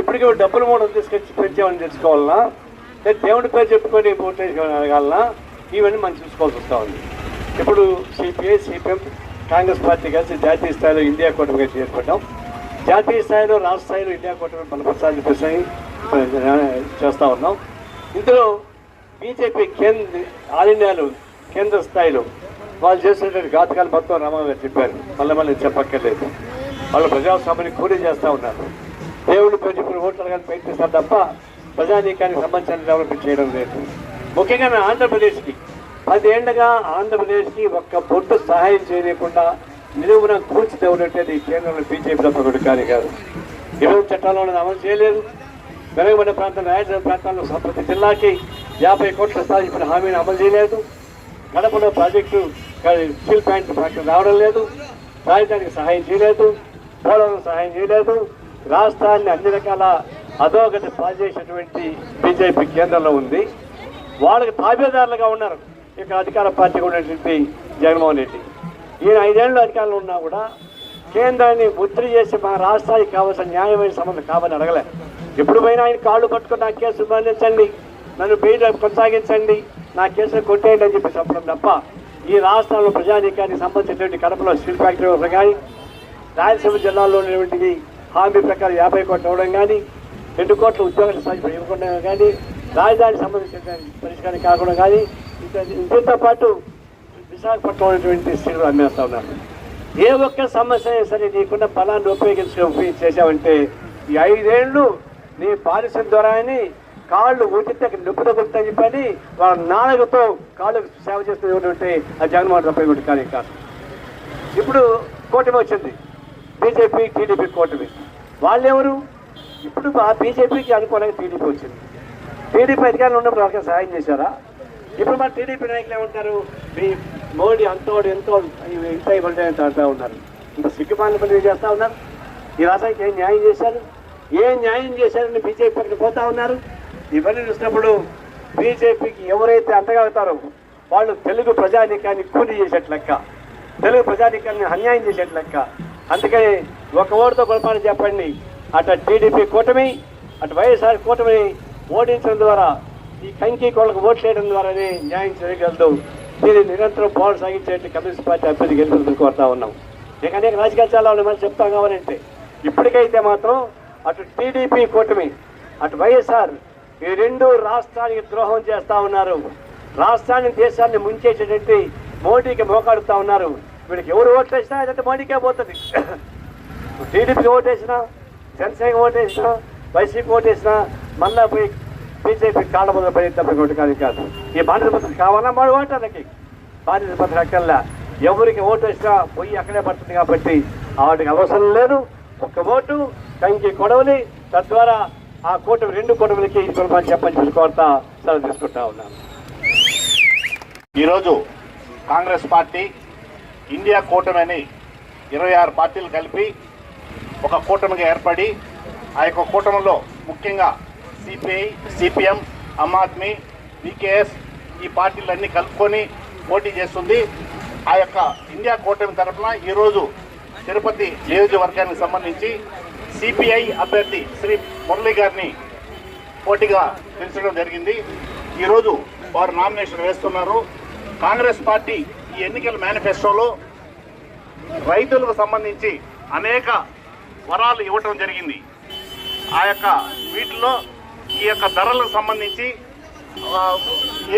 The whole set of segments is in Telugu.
ఇప్పటికే డబ్బులు మూడు తీసుకొచ్చి పెంచామని తెలుసుకోవాలన్నా లేదా దేవుడి పేరు చెప్పుకొని ఓటేసి అడగాలన్నా ఇవన్నీ మనం చూసుకోవాల్సి వస్తూ ఉంది. ఇప్పుడు సిపిఐ సిపిఎం కాంగ్రెస్ పార్టీ కలిసి జాతీయ స్థాయిలో ఇండియా కూటమి కలిసి ఏర్పడ్డాం. జాతీయ స్థాయిలో రాష్ట్ర స్థాయిలో ఇండియా కూటమి బలపరచాలని చెప్పేసి చేస్తూ ఉన్నాం. ఇందులో బీజేపీ కేంద్ర ఆల్ ఇండియాలో కేంద్ర స్థాయిలో వాళ్ళు చేసినటువంటి ఘాతకాలు మొత్తం రామారావు గారు చెప్పారు. మళ్ళీ మళ్ళీ చెప్పక్కర్లేదు. వాళ్ళు ప్రజాస్వామ్యాన్ని కూలీ చేస్తూ ఉన్నారు. దేవుడు ప్రజలు ఓట్లు అడగాలని ప్రయత్నిస్తారు తప్ప ప్రజానీకానికి సంబంధించిన డెవలప్మెంట్ చేయడం లేదు. ముఖ్యంగా మన ఆంధ్రప్రదేశ్కి పదేళ్ళుగా ఆంధ్రప్రదేశ్కి ఒక్క బొట్టు సహాయం చేయలేకుండా నిలువున కూర్చి ఉండేది కేంద్రంలో బీజేపీ తప్ప కానీ కాదు. ఇరవై చట్టాలను అమలు చేయలేదు. వెనుకబడిన ప్రాంతం రాయలసీమ ప్రాంతాల్లో ప్రతి జిల్లాకి యాభై కోట్ల స్థాయి హామీని అమలు చేయలేదు. కడపలో ప్రాజెక్టు స్టీల్ ప్లాంట్ ఫ్యాక్టరీ రావడం లేదు. రాజధానికి సహాయం చేయలేదు. పోలవరం సహాయం చేయలేదు. రాష్ట్రాన్ని అన్ని రకాల అధోగతి పాలు చేసినటువంటి బీజేపీ కేంద్రంలో ఉంది. వాళ్ళకి తాబేదారులుగా ఉన్నారు. ఇక్కడ అధికార పార్టీగా ఉన్నటువంటి జగన్మోహన్ రెడ్డి. ఈయన ఐదేళ్ళు అధికారంలో ఉన్నా కూడా కేంద్రాన్ని ముద్ర చేసి మా రాష్ట్రానికి కావాల్సిన న్యాయమైన సంబంధం కావాలని అడగలే. ఎప్పుడు పోయినా ఆయన కాళ్ళు పట్టుకుని నా కేసు బంధించండి. నన్ను బెయిల్ కొనసాగించండి. నా కేసును కొట్టేయండి అని చెప్పి చెప్పడం తప్ప ఈ రాష్ట్రంలో ప్రజానీకానికి సంబంధించినటువంటి కడపలో స్టీల్ ఫ్యాక్టరీ కానీ రాయలసీమ జిల్లాలో ఉన్నటువంటిది హామీ ప్రకారం యాభై కోట్లు ఇవ్వడం కానీ రెండు కోట్ల ఉద్యోగాలు సాధ్యం ఇవ్వకుండా కానీ రాజధానికి సంబంధించిన పరిష్కారం కాకుండా కానీ దీంతో పాటు విశాఖపట్నం ఉన్నటువంటి స్త్రీలు అమ్మేస్తా ఉన్నారు. ఏ ఒక్క సమస్య అయినా సరే నీకున్న బలాన్ని ఉపయోగించి ఉపయోగించి చేసావంటే ఈ ఐదేళ్ళు నీ పాలసీ ద్వారాని కాళ్ళు ఉచిత నొప్పి తగ్గుతుందని చెప్పని వాళ్ళ నాలుగుతో కాళ్ళు సేవ చేస్తున్నటువంటి ఆ జగన్మోహన్ తప్ప కానీ కాదు ఇప్పుడు కూటమి వచ్చింది. బీజేపీ టీడీపీ కూటమి. వాళ్ళెవరు? ఇప్పుడు ఆ బీజేపీకి అనుకూలంగా టీడీపీ వచ్చింది. టీడీపీ అధికారంలో ఉన్నప్పుడు వాళ్ళకి సహాయం చేశారా? ఇప్పుడు మన టీడీపీ నాయకులు ఏమంటారు మీ మోడీ అంతోడు ఎంతో ఇంత ఇవ్వండి అని అంటూ ఉన్నారు. ఇంత సిగ్గుపాలన పని చేస్తూ ఉన్నారు? ఈ రాష్ట్రానికి ఏం న్యాయం చేశారు? ఏం న్యాయం చేశారని బీజేపీ పక్కన పోతా ఉన్నారు? ఇవన్నీ చూసినప్పుడు బీజేపీకి ఎవరైతే అంతగలుగుతారో వాళ్ళు తెలుగు ప్రజానీకాన్ని కూలీ చేసేట్లెక్క తెలుగు ప్రజానీకాన్ని అన్యాయం చేసేట్లెక్క అందుకని ఒక ఓటుతో కొలపాలని చెప్పండి అటు టీడీపీ కూటమి అటు వైఎస్ఆర్ కూటమిని ఓడించడం ద్వారా ఈ కంకి కోళ్ళకు ఓట్లు వేయడం ద్వారానే న్యాయం చేయగలదు దీన్ని నిరంతరం పోరాటం సాగించేట్టు కమ్యూనిస్ట్ పార్టీ అభ్యర్థి గెలుపుని కోరుతా ఉన్నాం. ఇక అనేక రాజకీయాలు చాలా ఉన్నాయి మనం చెప్తాం కావాలంటే ఇప్పటికైతే మాత్రం అటు టీడీపీ కూటమి అటు వైఎస్ఆర్ ఈ రెండు రాష్ట్రానికి ద్రోహం చేస్తూ ఉన్నారు. రాష్ట్రాన్ని దేశాన్ని ముంచేసేటట్టు మోడీకి మోకాడుతా ఉన్నారు. వీడికి ఎవరు ఓట్లు వేసినా అదంటే మోడీకే పోతుంది. టీడీపీకి ఓటేసినా జనసేన ఓటేసినా వైసీపీ ఓటేసినా మళ్ళా పోయి బీజేపీ కాళ్ళ మొదలు పడి తప్ప కానీ కాదు ఈ బాధ్యత పత్రిక కావాలా? మరి ఓటానికి బాధ్యత పత్రిక అక్కర్లా. ఎవరికి ఓటు వేసినా పొయ్యి అక్కడే పడుతుంది కాబట్టి వాటికి అవసరం లేదు. ఒక్క ఓటు కంకి కొడవలి. తద్వారా ఆ కూటమి రెండు కూటమిలకి ఇటువంటి చెప్పని చెప్పి సెలవు తీసుకుంటా ఉన్నాను. ఈరోజు కాంగ్రెస్ పార్టీ ఇండియా కూటమి అని ఇరవై ఆరు పార్టీలు కలిపి ఒక కూటమిగా ఏర్పడి ఆ యొక్క కూటమిలో ముఖ్యంగా CPI CPM Aam Aadmi BKS ఈ పార్టీలన్నీ కలుపుకొని పోటీ చేస్తుంది. ఆ యొక్క ఇండియా కూటమి తరఫున ఈరోజు తిరుపతి నియోజకవర్గానికి సంబంధించి సిపిఐ అభ్యర్థి శ్రీ మురళి గారిని పోటీగా పిలిచడం జరిగింది. ఈరోజు వారు నామినేషన్ వేస్తున్నారు. కాంగ్రెస్ పార్టీ ఈ ఎన్నికల మేనిఫెస్టోలో రైతులకు సంబంధించి అనేక వరాలు ఇవ్వటం జరిగింది. ఆ యొక్క వీటిలో ఈ యొక్క ధరలకు సంబంధించి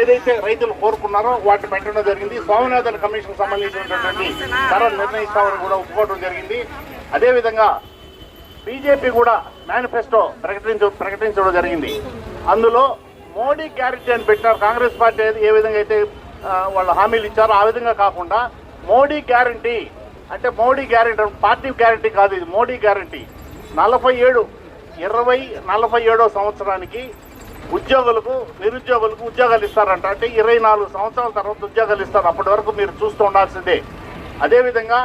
ఏదైతే రైతులు కోరుకున్నారో వాటిని పెట్టడం జరిగింది. స్వామినాథన్ కమిషన్ సంబంధించినటువంటి ధరలు నిర్ణయిస్తామని కూడా ఒప్పుకోవడం జరిగింది. అదేవిధంగా బీజేపీ కూడా మేనిఫెస్టో ప్రకటించ ప్రకటించడం జరిగింది. అందులో మోడీ గ్యారెంటీ అని పెట్టారు. కాంగ్రెస్ పార్టీ ఏ విధంగా అయితే వాళ్ళు హామీలు ఇచ్చారో ఆ విధంగా కాకుండా మోడీ గ్యారంటీ అంటే మోడీ గ్యారంటీ పార్టీ గ్యారంటీ కాదు ఇది మోడీ గ్యారంటీ. నలభై ఏడు ఇరవై నలభై ఏడో సంవత్సరానికి ఉద్యోగులకు నిరుద్యోగులకు ఉద్యోగాలు ఇస్తారంట. అంటే ఇరవై నాలుగు సంవత్సరాల తర్వాత ఉద్యోగాలు ఇస్తారు. అప్పటి వరకు మీరు చూస్తూ ఉండాల్సిందే. అదేవిధంగా